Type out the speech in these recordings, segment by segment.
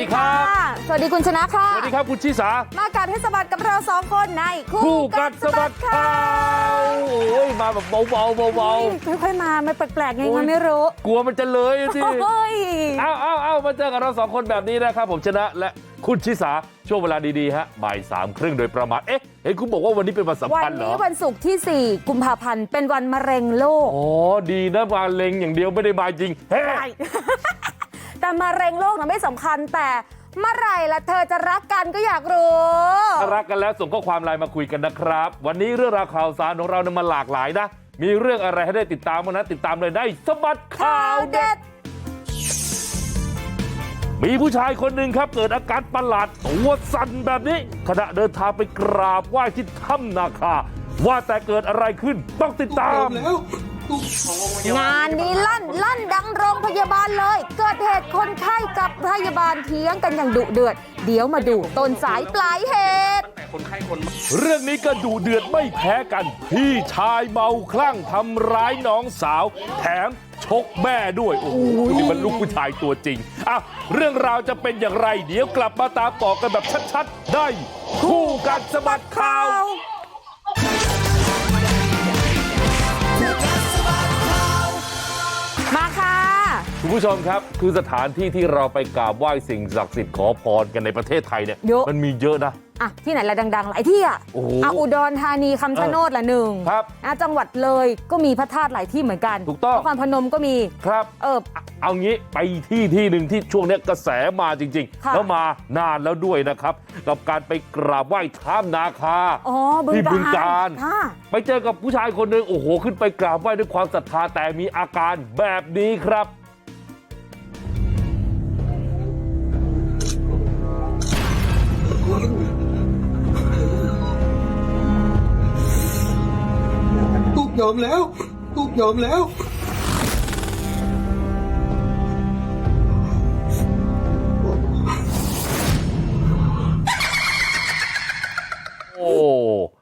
ดีครับะสวัสดีคุณชนะค่ะ สวัสดีครับคุณชิสา มากัดให้สะบัดกับเราสองคนในคู่กัดสะบัดข่าวโอ้ยมาแบบเบาๆเบาไม่ค่อยๆมาไม่แปลกๆไงโอ้ยก็ไม่รู้ๆกลัวมันจะเลยอะสิโอ้ยเอาเอาเอามาเจอกับเราสองคนแบบนี้นะครับผมชนะและคุณชิสาช่วงเวลาดีๆฮะบ่ายสามครึ่งโดยประมาณ เอ๊ะเห็นคุณบอกว่าวันนี้เป็นวันสำวันคัญเหรอนี้วันศุกร์ที่ 4 กุมภาพันธ์ เป็นวันมะเร็งโลก อ๋อ ดีนะมาเล็งอย่างเดียวไม่ได้มาจริงเฮ้ใช่ แต่มะเร็งโลกนะไม่สำคัญแต่เมื่อไหร่ละเธอจะรักกันก็อยากรู้ถ้ารักกันแล้วส่งข้อความไลน์มาคุยกันนะครับ วันนี้เรื่องราวข่าวสารของเราเนี่ยมันหลากหลายนะ มีเรื่องอะไรให้ได้ติดตามบ้างนะติดตามเลยในสบัดข่าข่าวเด็เด็ดดมีผู้ชายคนหนึ่งครับเกิดอาการประหลาดตัวสั่นแบบนี้ ขณะเดินทางไปกราบไหว้ที่ถ้ำนาคาว่าแต่เกิดอะไรขึ้นต้องติดตาม งานนี้ลั่นลั่นดังโรงพยาบาลเลย เกิดเหตุคนไข้กับพยาบาลเถียงกันอย่างดุเดือด เดี๋ยวมาดูต้นสายปลายเหตุ เรื่องนี้ก็ดูเดือดไม่แพ้กัน พี่ชายเมาคลั่งทำร้ายน้องสาว แถมชกแม่ด้วย โอ้โหนี่มันลูกผู้ชายตัวจริงอะเรื่องราวจะเป็นอย่างไร เดี๋ยวกลับมาตามต่อกันแบบชัดๆ ได้ คู่กันสะบัดข่าว คุณผู้ชมครับคือสถานที่ที่เราไปกราบไหว้สิ่งศักดิ์สิทธิ์ขอพรกันในประเทศไทยเนี่ยเยอะมันมีเยอะนะอะที่ไหนละดังๆหลายที่อะโอ้โหอะอุดรธานีคำชะโนดละหนึ่งครับอะจังหวัดเลยก็มีพระธาตุหลายที่เหมือนกันถูกต้องนครพนมก็มีครับเออเอางี้ไปที่ที่หนึ่งที่ช่วงเนี้ยกระแสมาจริงค่ะๆแล้วมานานแล้วด้วยนะครับ กับการไปกราบไหว้ถ้ำนาคาอ๋อบึงที่กาฬบึงกาฬค่ะไปเจอกับผู้ชายคนหนึ่งโอ้โหขึ้นไปกราบไหว้ด้วยความศรัทธาแต่มีอาการแบบนี้ครับ ยอมแล้ว ลูกยอมแล้ว โอ้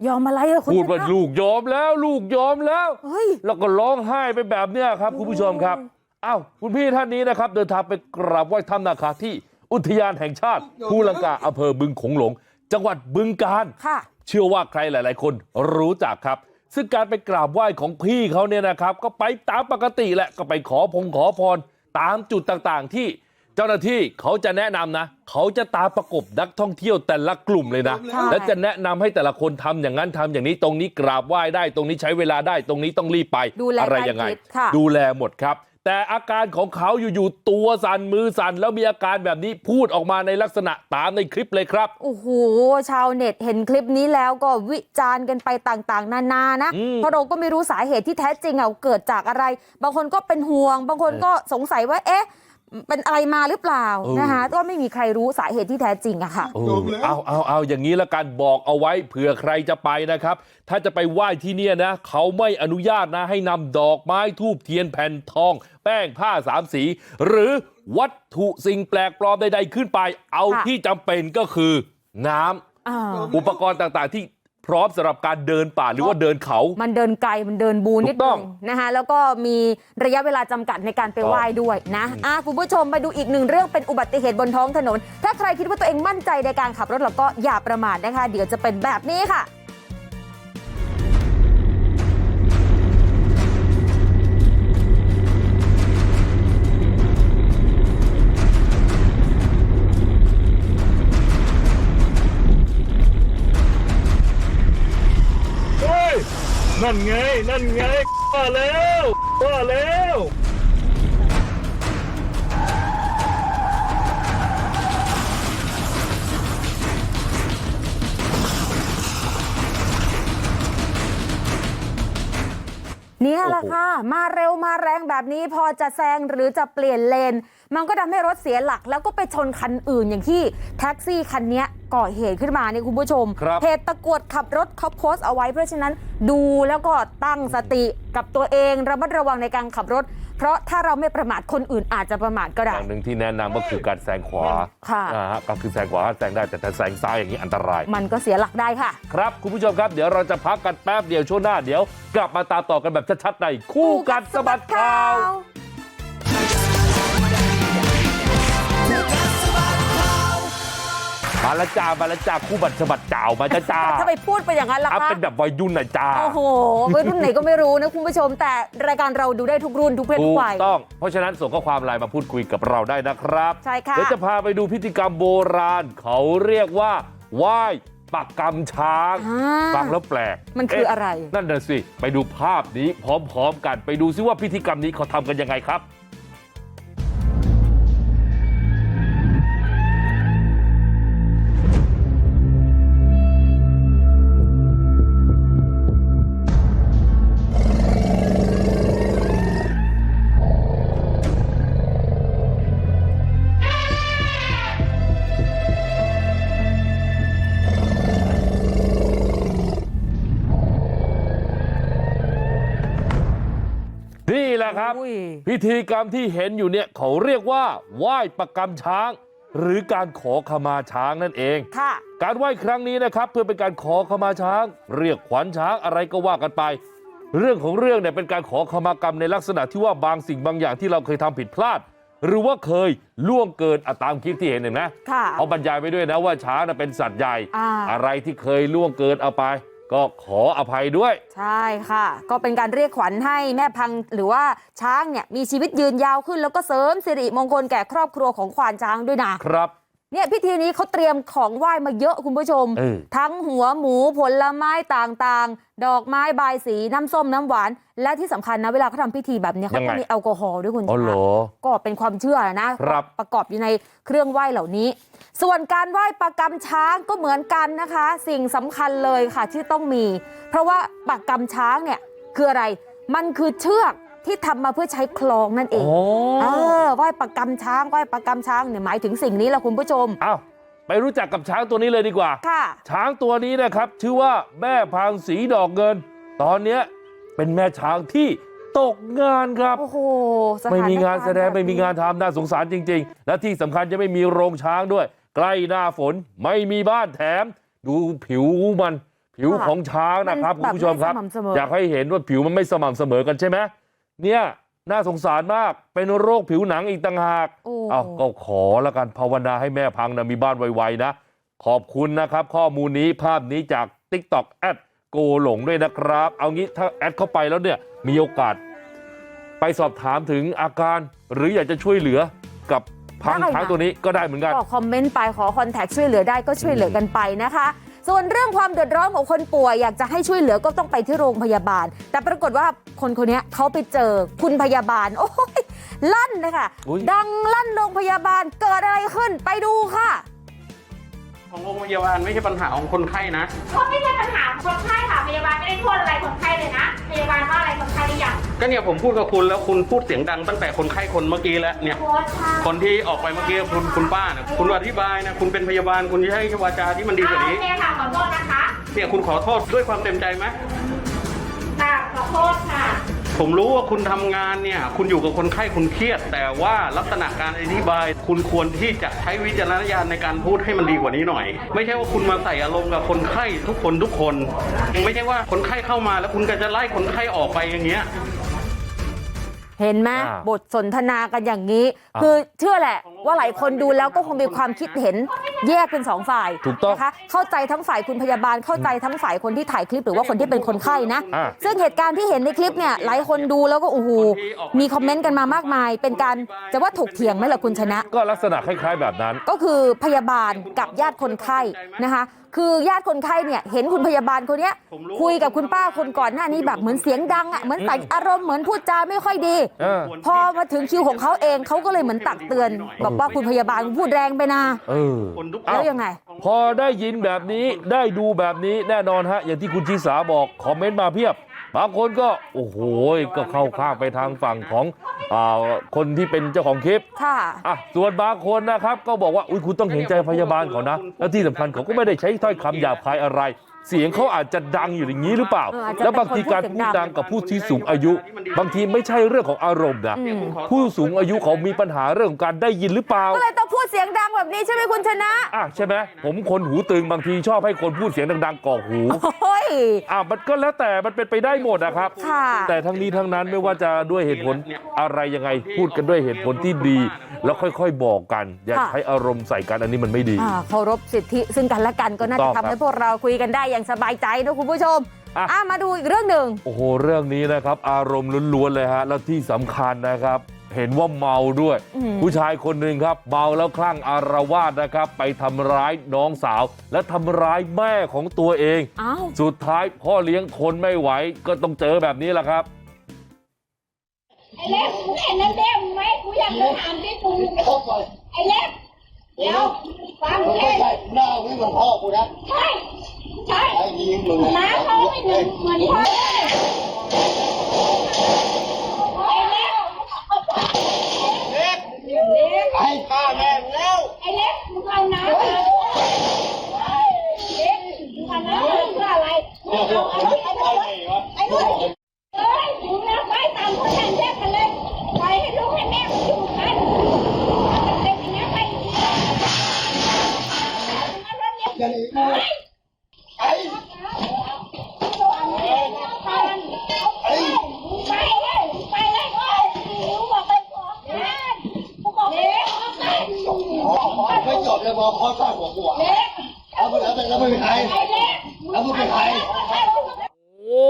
ยอมอะไรอะคุณพูดว่าชนะลูกยอมแล้ว ลูกยอมแล้ว เฮ้ย แล้วก็ร้องไห้ไปแบบเนี้ยครับ คุณผู้ชมครับอ้าวคุณพี่ท่านนี้นะครับ เดินทางไปกราบไหว้ถ้ำนาคาที่อุทยานแห่งชาติภูลังกาอำเภอบึงโขงหลง จังหวัดบึงกาฬค่ะ เชื่อว่าใครหลาย ๆ คนรู้จักครับ ซึ่งการไปกราบไหว้ของพี่เขาเนี่ยนะครับก็ไปตามปกติแหละก็ไปขอพงขอพรตามจุดต่างๆที่เจ้าหน้าที่เขาจะแนะนำนะเขาจะตามประกบนักท่องเที่ยวแต่ละกลุ่มเลยนะใช่และจะแนะนำให้แต่ละคนทำอย่างนั้นทำอย่างนี้ตรงนี้กราบไหว้ได้ตรงนี้ใช้เวลาได้ตรงนี้ต้องรีบไปดูแลอะไรยังไงใกล้ชิดค่ะดูแลหมดครับ แต่อาการของเขาอยู่ๆตัวสั่นมือสั่นแล้วมีอาการแบบนี้พูดออกมาในลักษณะตามในคลิปเลยครับโอ้โหชาวเน็ตเห็นคลิปนี้แล้วก็วิจารณ์กันไปต่างๆนานานะอืมเพราะเราก็ไม่รู้สาเหตุที่แท้จริงอะเกิดจากอะไร บางคนก็เป็นห่วง บางคนก็สงสัยว่าเอ๊ะ เป็นอะไรมาหรือเปล่าเออนะคะก็ไม่มีใครรู้สาเหตุที่แท้จริงอะค่ะเอจอบแล้วเอาเอาเอาอย่างนี้ละกันบอกเอาไว้เผื่อใครจะไปนะครับ ถ้าจะไปไหว้ที่เนี่ยนะเขาไม่อนุญาตนะให้นำดอกไม้ทูบเทียนแผ่นทอง แป้งผ้าสามสี หรือวัตถุสิ่งแปลกปลอมใดๆขึ้นไป เอาค่ะที่จำเป็นก็คือน้ำอ่าอุปกรณ์ต่างๆที่ พร้อมสำหรับการเดินป่าหรือว่าเดินเขามันเดินไกลมันเดินบูนิดถูกต้นึองงนะคะแล้วก็มีระยะเวลาจำกัดในการไปไหว้ด้วยนะอะคุณผู้ชมไปดูอีกหนึ่งเรื่องเป็นอุบัติเหตุบนท้องถนน ถ้าใครคิดว่าตัวเองมั่นใจในการขับรถแล้วก็อย่าประมาทนะคะ เดี๋ยวจะเป็นแบบนี้ค่ะ นั่นไง นั่นไงว่าแล้วว่าแล้วเนี่ยแหละค่ะ มาเร็วมาแรงแบบนี้พอจะแซงหรือจะเปลี่ยนเลน มันก็ทำให้รถเสียหลักแล้วก็ไปชนคันอื่นอย่างที่แท็กซี่คันเนี้ย ก่อเหตุขึ้นมาเนี่ยคุณผู้ชมครับเหตุตะกรวดขับรถเขาโพสต์เอาไว้ เพราะฉะนั้นดูแล้วก็ตั้งสติกับตัวเองระมัดระวังในการขับรถ เพราะถ้าเราไม่ประมาทคนอื่นอาจจะประมาทก็อได้ย่างหนึ่งที่แนะนำก็คือการแซงขวาค่ะอ่าฮะก็คือแซงขวาแซงได้แต่ถ้าแซงซ้ายอย่างนี้อันตราย มันก็เสียหลักได้ค่ะ ครับคุณผู้ชมครับเดี๋ยวเราจะพักกันแป๊บเดียวช่วงหน้าเดี๋ยว กลับมาตามต่อกันแบบชัดๆในคู่กัดสะบัดข่าว มาและจ้ามาและจ้าคู่บัตรฉบัดเจ้ามาจ้าจ้าถ้าไปพูดไปอย่างนั้นล่ะอะคะเป็นแบบวัยรุ่นหน่อยจ้าโอ้โหวัยรุ่นไหนก็ไม่รู้นะคุณผู้ชม แต่รายการเราดูได้ทุกรุ่นทุกเพศถูทุกกวัยต้อง เพราะฉะนั้นส่งข้อความไลน์มาพูดคุยกับเราได้นะครับใช่ค่ะเดี๋ยวจะพาไปดูพิธีกรรมโบราณ เขาเรียกว่าไหว้ปักกรรมช้างอ่าฟังแล้วแปลก มันคืออะไรเนั่นน่ะสิ ไปดูภาพนี้พร้อมๆกัน ไปดูซิว่าพิธีกรรมนี้เขาทำกันยังไงครับ พิธีกรรมที่เห็นอยู่เนี่ยเขาเรียกว่าไหว้ประกรรมช้างหรือการขอขมาช้างนั่นเองค่ะการไหว้ครั้งนี้นะครับเพื่อเป็นการขอขมาช้าง เรียกขวัญช้างอะไรก็ว่ากันไป เรื่องของเรื่องเนี่ยเป็นการขอขมากรรมในลักษณะที่ว่าบางสิ่งบางอย่างที่เราเคยทำผิดพลาด หรือว่าเคยล่วงเกินอะตามคลิปที่เห็นเห็นไหมค่ะเขาบรรยายไปด้วยนะว่าช้างน่ะเป็นสัตว์ใหญ่อ่าอะไรที่เคยล่วงเกินเอาไป ก็ขออภัยด้วยใช่ค่ะ ก็เป็นการเรียกขวัญให้แม่พังหรือว่าช้างเนี่ยมีชีวิตยืนยาวขึ้น แล้วก็เสริมสิริมงคลแก่ครอบครัวของควานช้างด้วยนะครับเนี่ยพิธีนี้เขาเตรียมของไหว้มาเยอะคุณผู้ชมเออทั้งหัวหมูผลไม้ต่างๆ ดอกไม้บายสีน้ำส้มน้ำหวาน และที่สำคัญนะเวลาเขาทำพิธีแบบเนี้ยเขาต้องมีแอลกอฮอล์ด้วยคุณอ๋อชเหรนะอก็เป็นความเชื่อนะครับประกอบอยู่ในเครื่องไหว้เหล่านี้ ส่วนการไหว้ประกำช้างก็เหมือนกันนะคะสิ่งสำคัญเลยค่ะที่ต้องมี เพราะว่าประกำช้างเนี่ยคืออะไร มันคือเชือกที่ทำมาเพื่อใช้คล้องนั่นเองอ๋อเออไหว้ประกำช้างไหว้ประกำช้างเนี่ยหมายถึงสิ่งนี้แหละคุณผู้ชมอ้าวไปรู้จักกับช้างตัวนี้เลยดีกว่าค่ะ ช้างตัวนี้นะครับ ชื่อว่าแม่พางสีดอกเงิน ตอนเนี้ยเป็นแม่ช้างที่ตกงานครับโอ้โหสถไม่มีงานกรณ์แสดงบบไม่มีงานทำน่าสงสารจริง ๆ และที่สำคัญจะไม่มีโรงช้างด้วย ใกล้หน้าฝนไม่มีบ้านแถมดูผิวมันผิวของช้างนะครับมันคุณผู้ชมครับแบบไม่สม่ำเสมออยากให้เห็นว่าผิวมันไม่สม่ำเสมอกันใช่ไหมเนี่ยน่าสงสารมากเป็นโรคผิวหนังอีกต่างหากโอ้เอาก็ขอแล้วกันภาวนาให้แม่พังนะมีบ้านไวๆนะขอบคุณนะครับ ข้อมูลนี้ภาพนี้จาก TikTok แอดโกหลงด้วยนะครับ เอางี้ถ้าแอดเข้าไปแล้วเนี่ยมีโอกาส ไปสอบถามถึงอาการหรืออยากจะช่วยเหลือกับ พังได้นะช้างตัวนี้ก็ได้เหมือนกันก็คอมเมนต์ไปขอคอนแทคช่วยเหลือได้ก็ช่วยเหลือกันไปนะคะส่วนเรื่องความเดือดร้อนของคนป่วยอยากจะให้ช่วยเหลือก็ต้องไปที่โรงพยาบาล แต่ปรากฏว่าคนคนนี้เขาไปเจอคุณพยาบาล โอ้ยลั่นเลยค่ะอุ๊ยดังลั่นโรงพยาบาลเกิดอะไรขึ้นไปดูค่ะ ของโรงพยาบาลไม่ใช่ปัญหาของคนไข้นะ ก็ไม่ใช่ปัญหาคนไข้ค่ะพยาบาลไม่ได้โทษอะไรคนไข้เลยนะพยาบาลว่าอะไรคนไข้หรือยังก็เนี่ยผมพูดกับคุณแล้วคุณพูดเสียงดังตั้งแต่คนไข้คนเมื่อกี้แล้วเนี่ยโพสต์ค่ะคนที่ออกไปเมื่อกี้คุณคุณป้านะคุณอธิบายนะคุณเป็นพยาบาลคุณจะให้วาจาที่มันดีกว่าอ่านี้โอเคค่ะขอโทษนะคะเนี่ยคุณขอโทษด้วยความเต็มใจไหม ค่ะขอโทษค่ะ ผมรู้ว่าคุณทำงานเนี่ย คุณอยู่กับคนไข้คุณเครียด แต่ว่าลักษณะการอธิบาย คุณควรที่จะใช้วิจารณญาณในการพูดให้มันดีกว่านี้หน่อย ไม่ใช่ว่าคุณมาใส่อารมณ์กับคนไข้ทุกคนทุกคน ไม่ใช่ว่าคนไข้เข้ามาแล้วคุณก็จะไล่คนไข้ออกไปอย่างเงี้ยเห็นไหมอ่าบทสนทนากันอย่างนี้อ่าคือเชื่อแหละ ว่าหลายคนดูแล้วก็คงมีความคิดเห็นแยกเป็นสองฝ่ายถูกต้องนะคะเข้าใจทั้งฝ่ายคุณพยาบาลเข้าใจทั้งฝ่ายคนที่ถ่ายคลิปหรือว่าคนที่เป็นคนไข้นะอ่าซึ่งเหตุการณ์ที่เห็นในคลิปเนี่ยหลายคนดูแล้วก็โอ้โหมีคอมเมนต์กันมามากมาย เป็นการจะว่าถกเถียงไหมล่ะคุณชนะ ก็ลักษณะคล้าย ๆ แบบนั้น ก็คือพยาบาลกับญาติคนไข้นะคะคือญาติคนไข้เนี่ยเห็นคุณพยาบาลคนเนี้ยคุยกับคุณป้าคนก่อนหน้านี้แบบเหมือนเสียงดังอะเหมือนใส่อารมณ์เหมือนพูดจาไม่ค่อยดีเออพอมาถึงคิวของเขาเองเขาก็เลยเหมือนตักเตือนบอกว่าคุณพยาบาลพูดแรงไปนะเออคนทุกแล้วยังไงพอได้ยินแบบนี้ได้ดูแบบนี้แน่นอนฮะอย่างที่คุณชิสาบอกคอมเมนต์มาเพียบบางคนก็โอ้โหก็เข้าข้างไปทางฝั่งของอ่าคนที่เป็นเจ้าของคลิปค่ะอะส่วนบางคนนะครับก็บอกว่าอุ้ยคุณต้องเห็นใจพยาบาลเขานะและที่สำคัญเขาก็ไม่ได้ใช้ถ้อยคำหยาบคายอะไร เสียงเขาอาจจะดังอยู่อย่างนี้หรือเปล่าเอออาจจะแล้วบางทีการเป็นพูคนพูดดเสียงดัดังงกับผู้ที่สูงอายุบางทีไม่ใช่เรื่องของอารมณ์นะอืมผู้สูงอายุเขามีปัญหาเรื่องของการได้ยินหรือเปล่าก็เลยต้องพูดเสียงดังแบบนี้ใช่ไหมคุณชนะอะใช่ไหมผมคนหูตึงบางทีชอบให้คนพูดเสียงดังๆก่อหูโอ้ยอะมันก็แล้วแต่มันเป็นไปได้หมดนะครับค่ะแต่ทั้งนี้ทั้งนั้นไม่ว่าจะด้วยเหตุผลอะไรยังไงพูดกันด้วยเหตุผลที่ดี แล้วค่อยๆบอกกัน อย่าค่ะใช้อารมณ์ใส่กันอันนี้มันไม่ดีอ่าเคารพสิทธิซึ่งกันและกันก็น่าถูจะกต้องทำให้พวกเราคุยกันได้อย่างสบายใจนะคุณผู้ชมอะอะมาดูอีกเรื่องหนึ่งโอ้โหเรื่องนี้นะครับ อารมณ์ล้วนๆเลยฮะแล้วที่สำคัญนะครับ เห็นว่าเมาด้วยอืมผู้ชายคนหนึ่งครับ เมาแล้วคลั่งอารวาสนะครับ ไปทำร้ายน้องสาว และทำร้ายแม่ของตัวเองอ้าวสุดท้ายพ่อเลี้ยงทนไม่ไหวก็ต้องเจอแบบนี้แหละครับไอ้เล็กมึงเห็นนั่นเด้มไหมกูอยากจะถามที่กูไอ้เล็กเดี๋ยวฟังเองหน้าวิ่งเหมือนพ่อกูนะใช่ ใช่ไอ้ยิงมึงน้าเขาไม่เหมือนเหมือนพ่อเลยไอ้เล็กเล็กไอ้ฆ่าแม่มึงแล้วไอ้เล็กมึงเอาน้ำมาเล็กมึงเอาน้ำมาเพื่ออะไรเอาเอาเอาเอาไอ้ลูกเอ้ยมึงนะไปตามคนนั้นแยกกันเลยไปให้ลูกให้แม่มึงอยู่กันเป็นอย่างนี้ไปมันรถเนี่ย จบเลยบอกพ่อสร้างหัวกูอะเล็กแล้วมึงแล้วมึงแล้วมึงเป็นใครไอ้เล็กแล้วมึงเป็นใครโอ้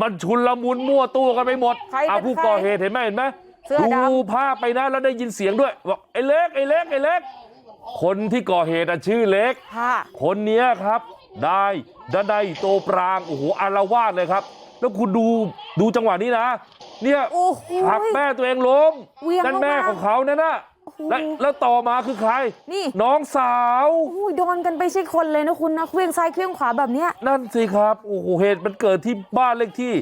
มันชุนละมุนมั่วตัวกันไปหมดใครเป็นอะผู้ใครก่อเหตุเห็นไหมเห็นไหมเสื้อดำดูภาพไปนะแล้วได้ยินเสียงด้วยบอกไอ้เล็กไอ้เล็กไอ้เล็ก คนที่ก่อเหตุอะชื่อเล็กค่ะคนเนี้ยครับได้ดนายโตปรางโอ้โหอารวาสเลยครับ แล้วคุณดูดูจังหวะนี้นะ เนี่ยโอ้โหผลักแม่ตัวเองล้มเหวี่ยงนั่นแม่ลงมาของเขานั่นน่ะโอ้โห และแล้วต่อมาคือใครนี่น้องสาวโอ้ยโดนกันไปใช่คนเลยนะคุณนะเคลื่องซ้ายเคลื่องขวาแบบเนี้ยนั่นสิครับโอ้โหเหตุมันเกิดที่บ้านเลขที่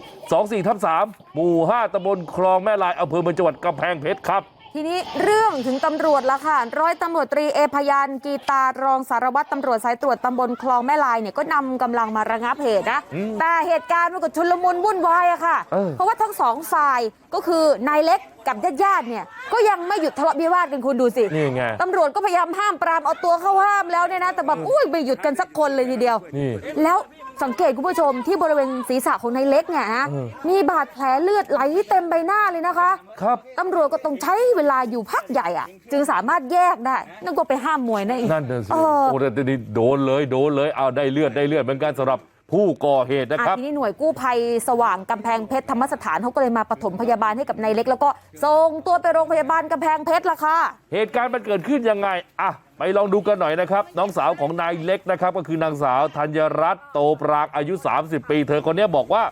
24ทับ3หมู่5ตำบลคลองแม่ลายอำเภอเมืองจังหวัดกำแพงเพชรครับ ทีนี้เรื่องถึงตำรวจละค่ะ ร้อยตำรวจตรีเอพยานกีตารองสารวัตรตำรวจสายตรวจตำบลคลองแม่ลายเนี่ยก็นำกำลังมาระงับเหตุนะอืมแต่เหตุการณ์มันก็ชุลมุนวุ่นวายอะค่ะเออเพราะว่าทั้งสองฝ่ายก็คือนายเล็กกับญาติๆเนี่ยก็ยังไม่หยุดทะเลาะวิวาทกันคุณดูสินี่ไงตำรวจก็พยายามห้ามปรามเอาตัวเข้าห้ามแล้วเนี่ยนะแต่แบบอุ้ยไม่หยุดกันสักคนเลยทีเดียวนี่แล้ว สังเกตคุณผู้ชมที่บริเวณศีรษะของนายเล็กเนี่ยนะเออมีบาดแผลเลือดไหลเต็มใบหน้าเลยนะคะครับตำรวจก็ต้องใช้เวลาอยู่พักใหญ่อะจึงสามารถแยกได้นั่นก็ไปห้ามมวยนั่นเองนั่นเดินสิเอโอ้อแต่นี่โดนเลยโดนเลยเอาได้เลือดได้เลือดเหมือนกันสำหรับผู้ก่อเหตุนะคอะรับทีนี้หน่วยกู้ภัยสว่างกำแพงเพชรธรรมสถานเขาก็เลยมาปฐมพยาบาลให้กับนายเล็ก แล้วก็ส่งตัวไปโรงพยาบาลกำแพงเพชรละค่ะเหตุการณ์มันเกิดขึ้นยังไงอะไป ลองดูกันหน่อยนะครับน้องสาวของนายเล็กนะครับก็คือนางสาวธัญรัตน์โตปรางอายุ30ปี เธอคนเนี้ยบอกว่า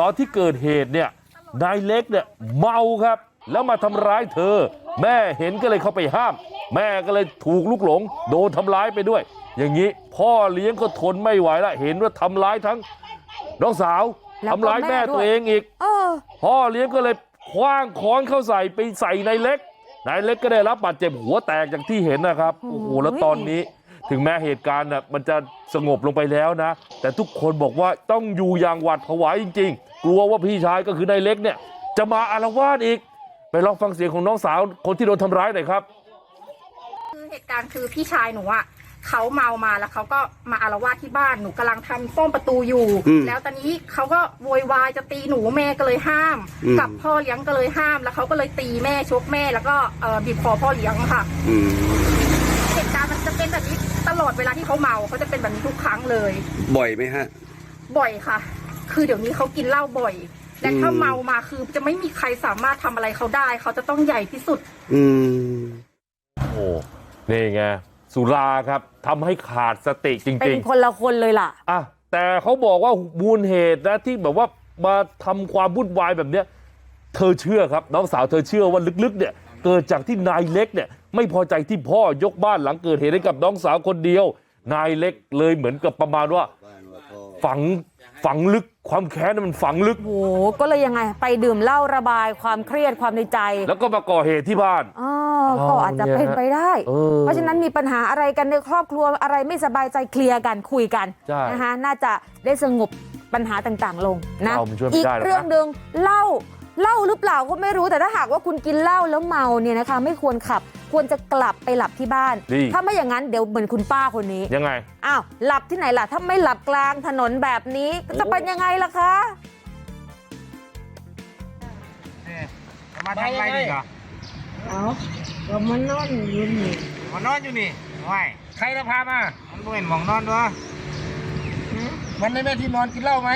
ตอนที่เกิดเหตุเนี่ยนายเล็กเนี่ยเมาครับ แล้วมาทำร้ายเธอ แม่เห็นก็เลยเข้าไปห้าม แม่ก็เลยถูกลุกหลง โดนทำร้ายไปด้วย อย่างนี้พ่อเลี้ยงก็ทนไม่ไหวละเห็นว่าทำร้ายทั้งน้องสาวแล้วก็ทำร้ายแม่แม่ด้วยตัวเองอีกเออพ่อเลี้ยงก็เลยคว้างค้อนเข้าใส่ไปใส่นายเล็ก นายเล็กก็ได้รับบาดเจ็บหัวแตกอย่างที่เห็นนะครับโอ้โอ้โหโหแล้วตอนนี้ถึงแม้เหตุการณ์น่ะมันจะสงบลงไปแล้วนะแต่ทุกคนบอกว่าต้องอยู่อย่างหวาดผวาจริงๆกลัวว่าพี่ชายก็คือนายเล็กเนี่ยจะมาอารวาสอีกไปลองฟังเสียงของน้องสาวคนที่โดนทำร้ายหน่อยครับคือเหตุการณ์คือพี่ชายหนูอะ เขาเมามาแล้วเขาก็มาอารวาสที่บ้านหนูกำลังทำส้มประตูอยู่ อืมแล้วตอนนี้เขาก็โวยวายจะตีหนูแม่ก็เลยห้าม อืม กับพ่อเลี้ยงก็เลยห้าม แล้วเขาก็เลยตีแม่ชกแม่แล้วก็เอ่อบีบคอพ่อเลี้ยงค่ะ อืมเหตุการณ์มันจะเป็นแบบนี้ตลอดเวลาที่เขาเมาเขาจะเป็นแบบนี้ทุกครั้งเลย บ่อยไหมฮะ บ่อยค่ะ คือเดี๋ยวนี้เขากินเหล้าบ่อย และถ้าอืม เมามาคือจะไม่มีใครสามารถทำอะไรเขาได้ เขาจะต้องใหญ่ที่สุด อืม โอ้นี่ไง สุราครับทำให้ขาดสติจเป็รินงๆคนละคนเลยล่ะอะแต่เขาบอกว่ามูลเหตุนะที่แบบว่ามาทำความวุ่นวายแบบเนี้ยเธอเชื่อครับน้องสาวเธอเชื่อว่าลึกๆเนี่ยเกิดจากที่นายเล็กเนี่ย ไม่พอใจที่พ่อยกบ้านหลังเกิดเหตุให้กับน้องสาวคนเดียว นายเล็กเลยเหมือนกับประมาณว่า ฝังฝังลึก ความแค้นน่ะมันฝังลึกโอ้โหก็เลยยังไงไปดื่มเหล้าระบายความเครียดความในใจ แล้วก็มาก่อเหตุที่บ้านอ๋อก็อาจจะเป็นไปได้เออเพราะฉะนั้นมีปัญหาอะไรกันในครอบครัวอะไรไม่สบายใจเคลียร์กันคุยกันใช่นะคะน่าจะได้สงบปัญหาต่างๆลงนะเรามันช่วยไม่อีกได้หรอกนะเรื่องหนึ่งเหล้า เหล้าหรือเปล่าก็ไม่รู้แต่ถ้าหากว่าคุณกินเหล้าแล้วเมาเนี่ยนะคะ ไม่ควรขับควรจะกลับไปหลับที่บ้านดีถ้าไม่อย่างนั้นเดี๋ยวเหมือนคุณป้าคนนี้ยังไงอ้าวหลับที่ไหนล่ะถ้าไม่หลับกลางถนนแบบนี้จะเป็นยังไงล่ะคะมาทำอะไรดีกว่าเอาก็มันนอนอยู่นี่มานอนอยู่นี่ไม่ใครจะพามามันบ่เห็นหมองนอนด้วยมันในแม่ที่นอนกินเหล้าไหม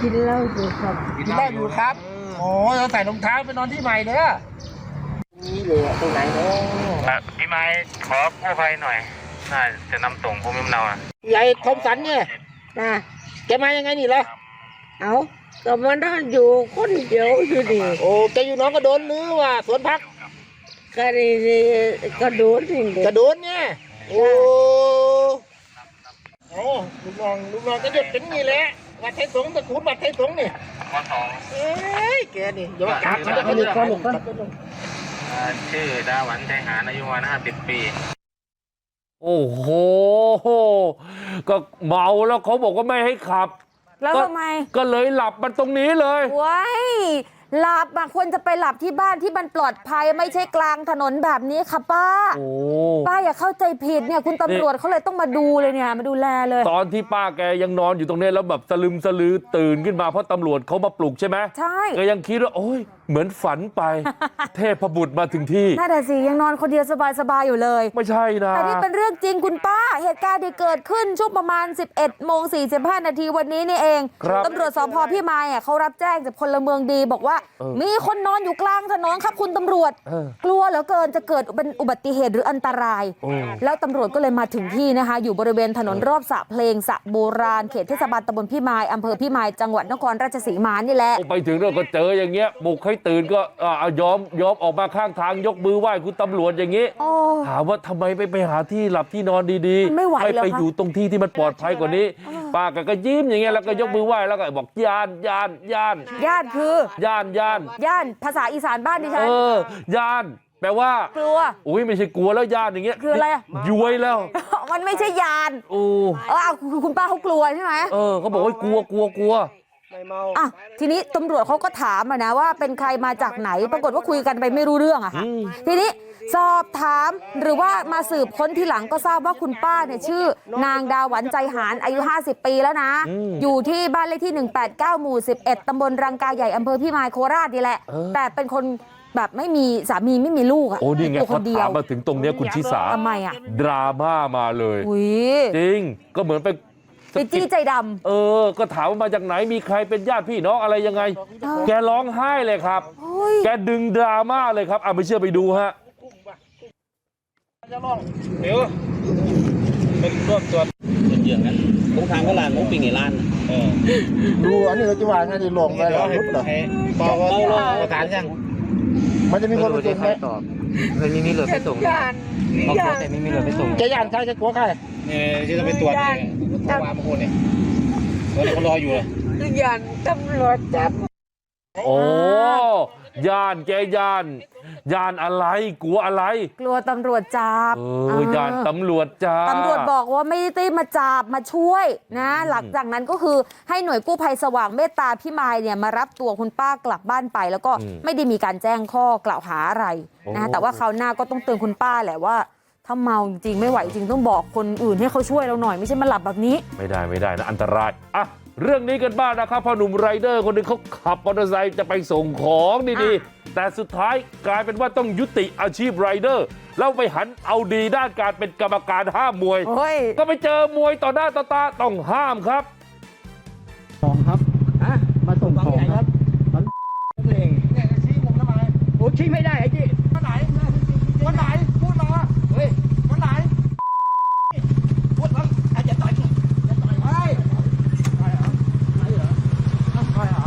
กินเหล้าอยู่ครับกินเหล้าอยู่ครับ โอ้ยเราใส่รองเท้าไปนอนที่ใหม่เด้อนี่เลยตรงไหนเนาะพี่ไม้ขอกู้ภัยหน่อย น่าจะนำส่งภูมิลำเนาอะใหญ่คมสันเนี่ยนะแกมายังไงนี่ล่ะเอาก็มันนอนอยู่คนเดียวอยู่นี่โอ้แกอยู่หน้องกระโดนหรือว่าสวนพักก็ได้ก็โดนนี่เด็กระโดนเนี่ยโอ้โอ้ลูกน้องลูกน้องก็หยุดเป็นนี่แหละ วัดไทยสงฆ์ตะขูดวัดไทยสงฆ์นี่ข้อสองเอ้ยแกนี่อย่ามาจับมันจะเขาจะเขาหนุกชื่อดาหวันใจหารอายุประมาณห้าสิบปี โอ้โห ก็เมาแล้วเขาบอกว่าไม่ให้ขับ แล้วก็ทำไม ก็เลยหลับมันตรงนี้เลยว้าย หลับอะควรจะไปหลับที่บ้านที่มันปลอดภัยไม่ใช่กลางถนนแบบนี้ค่ะป้าโอ้ป้าอย่าเข้าใจผิดเนี่ยคุณตำรวจเขาเลยต้องมาดูเลยเนี่ยมาดูแลเลยตอนที่ป้าแกยังนอนอยู่ตรงนี้แล้วแบบสลึมสลือตื่นขึ้นมาเพราะตำรวจเขามาปลุกใช่ไหมใช่ก็ยังคิดว่าโอ้ย เหมือนฝันไปเทพบุตรมาถึงที่น่าแต่สิยังนอนคนเดียวสบายๆอยู่เลยไม่ใช่นะแต่นี่เป็นเรื่องจริงคุณป้าเหตุการณ์ที่เกิดขึ้นช่วงประมาณ 11โมง45นาทีวันนี้นี่เองครับตำรวจสพพี่มายอะเขารับแจ้งจากพลเมืองดี บอกว่าเออมีคนนอนอยู่กลางถนนครับคุณตำรวจเออกลัวเหลือเกินจะเกิดเป็นอุบัติเหตุหรืออันตรายโอ้แล้วตำรวจก็เลยมาถึงที่นะคะ อยู่บริเวณถนนรอบสระเพลงสระโบราณเขตเทศบาลตำบลพี่มายอำเภอพี่มายจังหวัดนครราชสีมานี่แหละไปถึงเราก็เจออย่างเงี้ยปลุกให้ตื่นก็อ่าเอายอมยอมออกมาข้างทางยกมือไหว้คุณตำรวจอย่างงี้โอ้ถามว่าทำไมไม่ไปหาที่หลับที่นอนดีมันไม่ไหวเหรอไปคะอยู่ตรงที่ที่มันปลอดภัยกว่านี้ป้าแกก็ยิ้มอย่างเงี้ยแล้วก็ยกมือไหว้แล้วก็บอกย่านย่านย่านญาติคือย่านย่านย่านภาษาอีสานบ้านดิฉัเอนอย่านแปลว่ากลัวอุ้ยไม่ใช่กลัวแล้วย่านอย่างเงี้ยคืออะไรอะย้วยแล้ว มันไม่ใช่ยานโอ้เออเอาคือคุณป้าเขากลัวใช่ไหมเออเขาบอกว่ากลัวกลัวกลัวไม่เมา อะทีนี้ตำรวจเขาก็ถามอะนะว่าเป็นใครมาจากไหนปรากฏว่าคุยกันไปไม่รู้เรื่องอะค่ะอืมทีนี้สอบถามหรือว่ามาสืบค้นทีหลังก็ทราบว่าคุณป้าเนี่ยชื่อ นางดาหวันใจหารอายุ 50 ปีแล้วนะ อยู่ที่บ้านเลขที่ 189 หมู่ 11ตำบลรังกาใหญ่อำเภอพี่มายโคราชนี่แหละ แต่เป็นคนแบบไม่มีสามีไม่มีลูกอะโอ้นี่ไงตัวคเขานเดียถาวมมาถึงตรงเนี้ยคุณชิสาทำไมอะดราม่ามาเลยอุ้ยจริงก็เหมือนไป ไปจี้ใจดเออ ก็ถามว่ามาจากไหนมีใครเป็นญาติพี่น้องอะไรยังไงเออแกร้องไห้เลยครับำโอ้ยแกดึงดราม่าเลยครับอะไม่เชื่อไปดูฮะจะลองเดี๋ยวเป็นรวบตัวเยอะๆกันผมทางก็ร้านผมปิงไอ้ร้านดูอันนี้เราจะวางไงดีลงไปแล้วรุดเหรอปอว่าประธานยัง มันจะมีคนมาส่งไหมเคยมีมีรถไปส่งเขาขอแต่ไม่มีรถไปส่งแกย่านใครจะกลัวใครเออที่จะไปตรวจเนี่ยโทรมาเมื่อคืนเนี่ยตอนนี้เขารออยู่เลยย่านตำรวจจับโอ้ย่านแกย่าน ย่านอะไรกลัวอะไรกลัวตำรวจจับเออย่านตำรวจจ้าตำรวจบอกว่าไม่ได้มาจับมาช่วยนะหลังจากนั้นก็คือให้หน่วยกู้ภัยสว่างเมตตาพี่มายเนี่ยมารับตัวคุณป้ากลับบ้านไป แล้วก็ไม่ได้มีการแจ้งข้อกล่าวหาอะไรนะแต่ว่าคราวหน้าก็ต้องเตือนคุณป้าแหละว่าถ้าเมาจริงๆไม่ไหวจริงต้องบอกคนอื่นให้เขาช่วยเราหน่อยไม่ใช่มาหลับแบบนี้ ไม่ได้ไม่ได้นะอันตรายอะ เรื่องนี้กันบ้างนะครับพ่อหนุ่มไรเดอร์คนหนึงเขาขับมอเตอร์ไซค์จะไปส่งของดีๆแต่สุดท้ายกลายเป็นว่าต้องยุติอาชีพไรเดอร์แล้วไปหันเอาดีด้านการเป็นกรรมการห้ามมวยเฮ้ยก็ไปเจอมวยต่อหน้าต่อตาต้องห้ามครับของครับมาส่งของครับเนี่ยชี้ผมทำไมโอ้ชี้ไม่ได้ไอ้จี้วันไหนวันไหนพูดมาเฮ้ยวันไหนพูดมาไอ้จะต่อยกูจะต่อยไอ้ไปเหรอไปเหรอไปเหรอ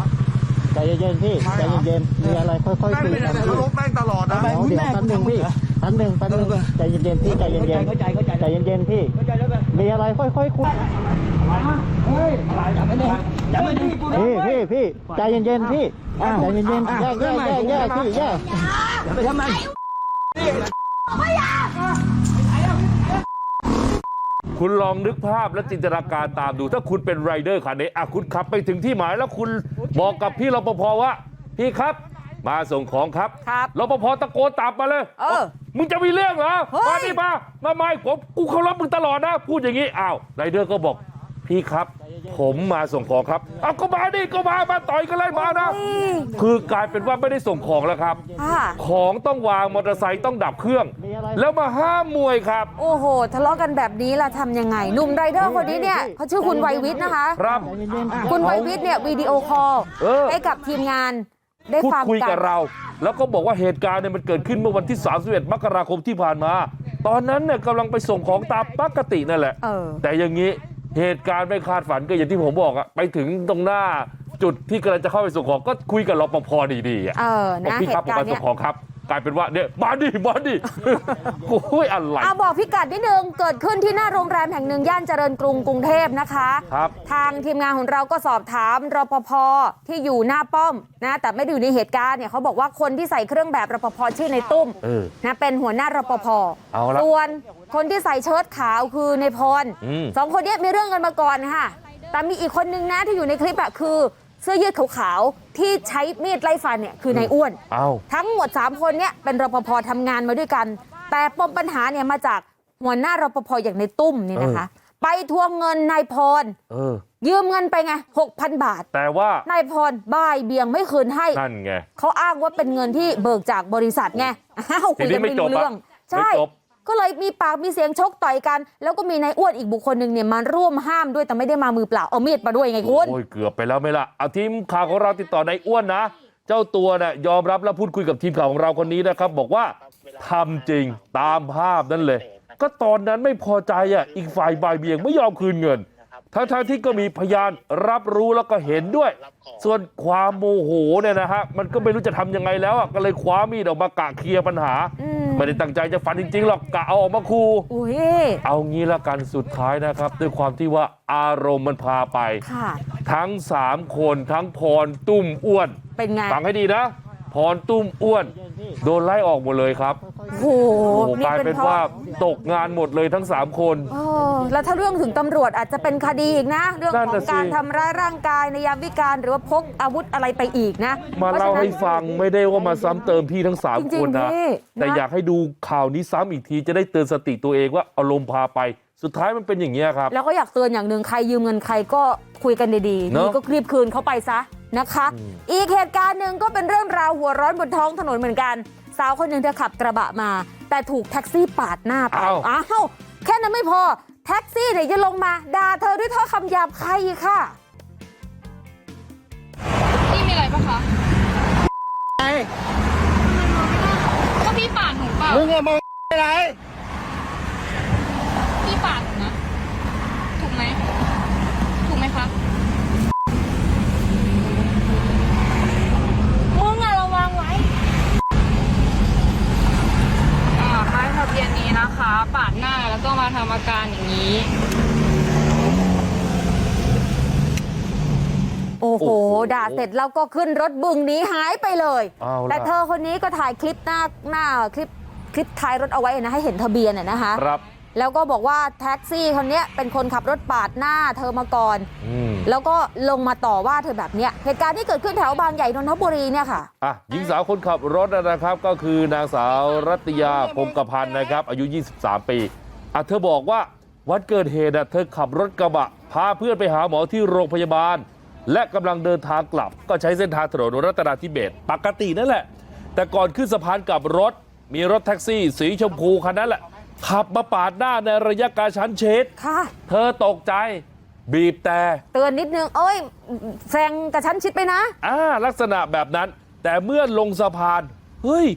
ใจ เย็นๆพี่ใจเย็นๆมีอะไรค่อยๆคุยกันเขาลบแม่งตลอดนะเดี๋ยวแป๊บนึงพี่แป๊บหนึงแป๊บหนึงใจเย็นๆพี่ใจเย็นๆเข้าใจเข้าใจ ใจเย็นๆพี่เข้าใจแล้วไหมมีอะไรค่อยๆคุยเฮ้ยอะไรจับไม่ได้จับไม่ได้กูพี่พี่พี่ใจเย็นๆพี่ใจเย็นๆแยกแยกแยกแยกพี่แยก อย่าไปทำไม คุณลองนึกภาพและจินตนาการตามดูถ้าคุณเป็นไรเดอร์คันนี้อะคุณขับไปถึงที่หมายแล้วคุณบอกกับพี่รปภว่าพี่ครับมาส่งของครับครับรปภตะโกนตามมาเลยเออมึงจะมีเรื่องเหรอเฮ้ยมาดิมามาไม่ผมกูเคารพมึงตลอดนะพูดอย่างนี้อ้าวไรเดอร์ก็บอก พี่ครับ ผมมาส่งของครับเอาก็มาดิก็มามาต่อยกันเลยมานะเฮ้ยคือกลายเป็นว่าไม่ได้ส่งของแล้วครับค่ะของต้องวางมอเตอร์ไซค์ต้องดับเครื่อง แล้วมาห้ามมวยครับ โอ้โหทะเลาะกันแบบนี้ล่ะทำยังไงหนุ่มไรเดอร์คนนี้เนี่ยเขาชื่อคุณไวยวิทย์นะคะ ครับใจเย็นๆคุณไวยวิทย์เนี่ยวิดีโอคอลเออให้กับทีมงานได้พูดฟังคุยกักับนเรา แล้วก็บอกว่าเหตุการณ์เนี่ยมันเกิดขึ้นเมื่อวันที่ 31 มกราคมที่ผ่านมา ตอนนั้นเนี่ยกำลังไปส่งของตามปกตินั่นแหละเออแต่อย่างนี้ เหตุการณ์ไม่คาดฝันก็อย่างที่ผมบอกอะไปถึงตรงหน้าจุดที่กำลังจะเข้าไปส่งของก็คุยกับรปภดีๆอะเออบอกนะพี่เหครับตุผมการมาณ์ส่เนี้งยของครับกลายเป็นว่าเนี่ยมาดิมาดิโอ้ยอะไรอะบอกพิกัดนิดนึงเกิดขึ้นที่หน้าโรงแรมแห่งหนึ่งย่านเจริญกรุงกรุงเทพนะคะครับทางทีมงานของเราก็สอบถามรปภที่อยู่หน้าป้อมนะแต่ไม่ได้อยู่ในเหตุการณ์เนี่ยเขาบอกว่าคนที่ใส่เครื่องแบบรปภชื่อในตุ้มเออนะเป็นหัวหน้ารปภเอาละส่วน คนที่ใส่เชิ้ตขาวคือในพรอืมสองคนเนี้ยมีเรื่องกันมาก่อนค่ะ แต่มีอีกคนนึงนะที่อยู่ในคลิปอะคือเสื้อยืดขาวๆที่ใช้มีดไล่ฟันเนี่ยคือนายอ้วนเอาทั้งหมด 3 คนเนี่ยเป็นรปภทำงานมาด้วยกัน แต่ปมปัญหาเนี่ยมาจากหัวหน้ารปภอย่างในตุ้มนี่นะคะ ไปทวงเงินนายพรเออยืมเงินไปไง6,000บาท แต่ว่านายพรบ่ายเบี่ยงไม่คืนให้นั่นไงเขาอ้างว่าเป็นเงินที่เบิกจากบริษัทไงอ้าวคุยกันทีนี้ไม่ไม่จบรู้อะเรื่องไม่ใช่จบ ก็เลยมีปากมีเสียงชกต่อยกันแล้วก็มีนายอ้วนอีกบุคคลหนึ่งเนี่ยมาร่วมห้ามด้วยแต่ไม่ได้มามือเปล่าเอามีดมาด้วยไงคุณโอ้ยเกือบไปแล้วไหมล่ะเอาทีมข่าวของเราติดต่อนายอ้วนนะเจ้าตัวน่ะยอมรับและพูดคุยกับทีมข่าวของเราคนนี้นะครับบอกว่าทำจริงตามภาพนั้นเลยก็ตอนนั้นไม่พอใจอะอีกฝ่ายบ่ายเบี่ยงไม่ยอมคืนเงิน ทั้งๆที่ก็มีพยานรับรู้แล้วก็เห็นด้วยส่วนความโมโหเนี่ยนะฮะมันก็ไม่รู้จะทำยังไงแล้วอะก็เลยคว้ามีดออกมากะเคลียร์ปัญหาอืมไม่ได้ตั้งใจจะฟันจริงๆหรอกกะเอาออกมาคูอุ้ยเอางี้ละกันสุดท้ายนะครับ ด้วยความที่ว่าอารมณ์มันพาไปค่ะทั้งสามคนทั้งพรตุ้มอ้วนเป็นไงฟังให้ดีนะพรตุ้มอ้วนโดนไล่ออกหมดเลยครับ โอ้โหโอ้โหนี่กลายเป็เป็นนเพราะว่าตกงานหมดเลยทั้งสามคนเออแล้วถ้าเรื่องถึงตำรวจอาจจะเป็นคดีอีกนะ เรื่องนั่นของน่ะสิการทำร้ายร่างกายในยามวิการหรือว่าพกอาวุธอะไรไปอีกนะมาพระเล่าฉะนั้นให้ฟังไม่ได้ว่ามาซ้ำเติมพี่ทั้งสามจริงๆคนนะพี่แต่นะอยากให้ดูข่าวนี้ซ้ำอีกทีจะได้เตือนสติตัวเองว่าอารมณ์พาไปสุดท้ายมันเป็นอย่างนี้ยครับ แล้วก็อยากเตือนอย่างหนึ่งใครยืมเงินใครก็คุยกันดีๆเนอะนี่ก็รีบคืนเขาไปซะนะคะ อีกเหตุการณ์หนึ่งก็เป็นเรื่องราวหัวร้อนบนท้องถนนเหมือนกัน สาวคนหนึ่งเธอขับกระบะมา แต่ถูกแท็กซี่ปาดหน้าไปอ้าวอ้าวแค่นั้นไม่พอแท็กซี่เนี่ยจะลงมาด่าเธอด้วยถ้อยคำหยาบคายอีกค่ะพี่มีอะไรปะคะไอ้ก็พี่ปาดหนูเปล่ามึงอะมองอะไร พี่ปาดหนูนะ ถูกไหม ถูกไหมคะ มึงอะระวังไว้ อ่า ป้ายทะเบียนนี้นะคะ ปาดหน้าแล้วก็มาทำอาการอย่างนี้โอ้โหโอ้โห ด่าเสร็จแล้วก็ขึ้นรถบึงหนีหายไปเลย เอาล่ะ แต่เธอคนนี้ก็ถ่ายคลิปหน้าหน้าคลิปคลิปท้ายรถเอาไว้นะให้เห็นทะเบียนน่ะนะคะ ครับ แล้วก็บอกว่าแท็กซี่คนเนี้ยเป็นคนขับรถปาดหน้าเธอมาก่อนอืมแล้วก็ลงมาต่อว่าเธอแบบเนี้ยเหตุการณ์ที่เกิดขึ้นแถวบางใหญ่นนทบุรีเนี่ยค่ะอะหญิงสาวคนขับรถนะครับก็คือนางสาวรัตยาพงกพันธ์นะครับอายุ 23 ปีอะเธอบอกว่าวันเกิดเหตุอะเธอขับรถกระบะพาเพื่อนไปหาหมอที่โรงพยาบาล และกำลังเดินทางกลับ ก็ใช้เส้นทางถนนรัตนาธิเบศรปกตินั่นแหละ แต่ก่อนขึ้นสะพานกลับรถ มีรถแท็กซี่ สีชมพูคันนั้นแหละ ขับมาปาดหน้าในระยะกระชั้นชิดค่ะเธอตกใจบีบแต่เตือนนิดนึงเอ้ยแซงกระชั้นชิดไปนะอ่าลักษณะแบบนั้น แต่เมื่อลงสะพานเฮ้ย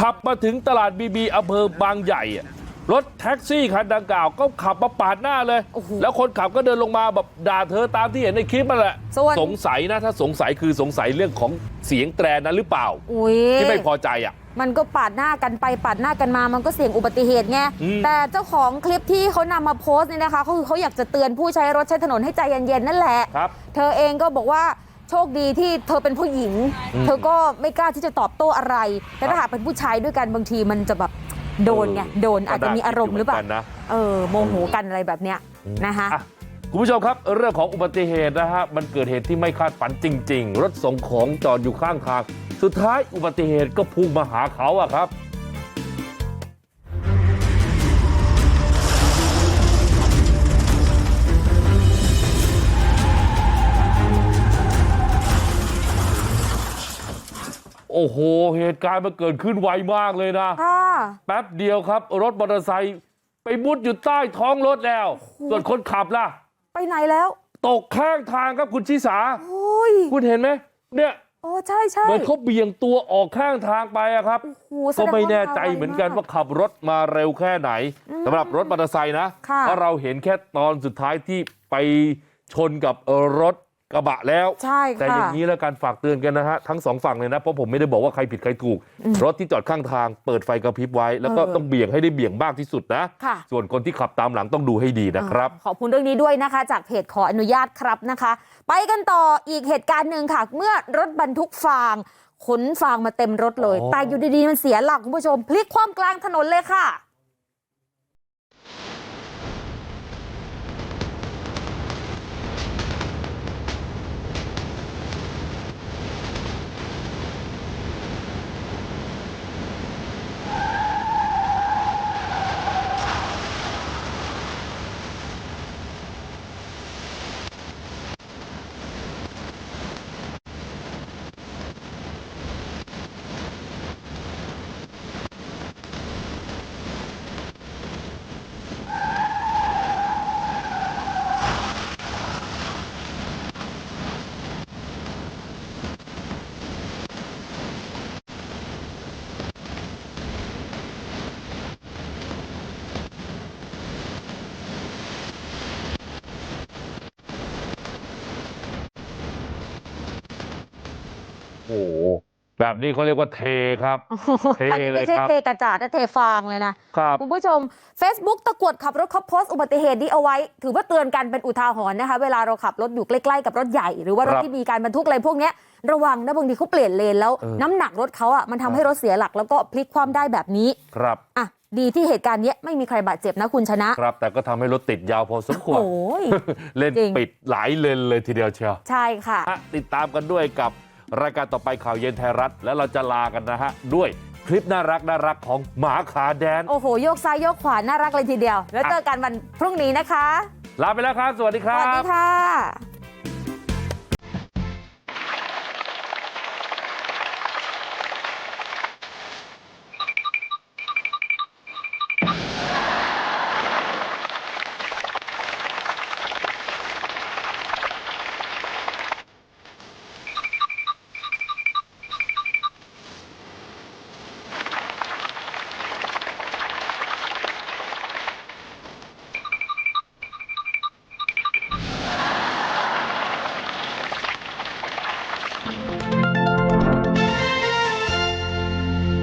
ขับมาถึงตลาดบีบีอำเภอบางใหญ่อะรถแท็กซี่คันดังกล่าวก็ขับมาปาดหน้าเลยโอ้โหแล้วคนขับก็เดินลงมาแบบด่าเธอตามที่เห็นในคลิปนั่นแหละส่วนสงสัยนะถ้าสงสัยคือสงสัยเรื่องของเสียงแตรนั้นหรือเปล่าอุ้ยที่ไม่พอใจอะ มันก็ปาดหน้ากันไปปาดหน้ากันมามันก็เสี่ยงอุบัติเหตุไงอืมแต่เจ้าของคลิปที่เขานำมาโพสต์เนี่ยนะคะเขาคือเขาอยากจะเตือนผู้ใช้รถใช้ถนนให้ใจเย็นๆนั่นแหละครับเธอเองก็บอกว่าโชคดีที่เธอเป็นผู้หญิงอืมเธอก็ไม่กล้าที่จะตอบโต้อะไร แต่ถ้าหากเป็นผู้ชายด้วยกันบางทีมันจะแบบโดนไงเออโดนอาจจะมีอารมณ์หรือเปล่าก็น่าคิดอยู่เหมือนกันนะเออโมโหกันอะไรแบบเนี้ยนะคะอะ คุณผู้ชมครับเรื่องของอุบัติเหตุนะฮะมันเกิดเหตุที่ไม่คาดฝันจริงๆรถส่งของจอดอยู่ข้างทางสุดท้ายอุบัติเหตุก็พุ่งมาหาเขาอะครับโอ้โห เหตุการณ์มันเกิดขึ้นไวมากเลยนะค่ะแป๊บเดียวครับ รถมอเตอร์ไซค์ไปมุดอยู่ใต้ท้องรถแล้ว ส่วนคนขับล่ะ ไปไหนแล้วตกข้างทางครับคุณชิสาโอ้ยคุณเห็นไหมเนี่ยโอ้ใช่ใช่เหมือนเขาเบี่ยงตัวออกข้างทางไปอะครับโอ้โหสก็ดงไม่แน่ว่าใจไวเหมือนกันกว่าขับรถมาเร็วแค่ไหนสำหรับรถมอเตอร์ไซค์นะค่ะเพราะเราเห็นแค่ตอนสุดท้ายที่ไปชนกับเอ่อรถ กระบะแล้วใช่แต่อค่ะย่างนี้แล้วการฝากเตือนกันนะฮะทั้งสองฝั่งเลยนะเพราะผมไม่ได้บอกว่าใครผิดใครถูกรถที่จอดข้างทางเปิดไฟกระพริบไว้แล้วก็เออต้องเบี่ยงให้ได้เบี่ยงมากที่สุดนะค่ะส่วนคนที่ขับตามหลังต้องดูให้ดีนะครับขอบคุณเรื่องนี้ด้วยนะคะ จากเพจขออนุญาตครับนะคะ ไปกันต่ออีกเหตุการณ์หนึ่งค่ะ เมื่อรถบรรทุกฟางขนฟางมาเต็มรถเลยอ๋อแต่อยู่ดีๆมันเสียหลักคุณผู้ชมพลิกคว่ำกลางถนนเลยค่ะ แบบนี้เขาเรียกว่าเทครับเทเลยไม่ใช่ครับเทกระจาดนะเทฟางเลยนะครับคุณผู้ชม Facebook ตะกรวดขับรถเขาโพสต์อุบัติเหตุนี้เอาไว้ ถือว่าเตือนกันเป็นอุทาหรณ์นะคะ เวลาเราขับรถอยู่ใกล้ๆกับรถใหญ่ หรือว่ารถครับที่มีการบรรทุกอะไรพวกเนี้ยระวังนะบางทีเขาเปลี่ยนเลนแล้วเออน้ำหนักรถเขาอะมันทำให้รถเสียหลักแล้วก็พลิกคว่ำได้แบบนี้ครับอะดีที่เหตุการณ์เนี้ยไม่มีใครบาดเจ็บนะคุณชนะ ครับ แต่ก็ทำให้รถติดยาวพอสมควรโอ้ยเล่นจริงปิดหลายเลนเลยทีเดียวเชียวใช่ค่ะฮะติดตามกันด้วยกับ รายการต่อไปข่าวเย็นไทยรัฐแล้วเราจะลากันนะฮะด้วยคลิปน่ารักน่ารักของหมาขาแดน โอ้โหโยกซ้ายโยกขวาน่ารักเลยทีเดียว แล้วเจอกันวันพรุ่งนี้นะคะ ลาไปแล้วครับ สวัสดีคสรัวัสดีบค่ะ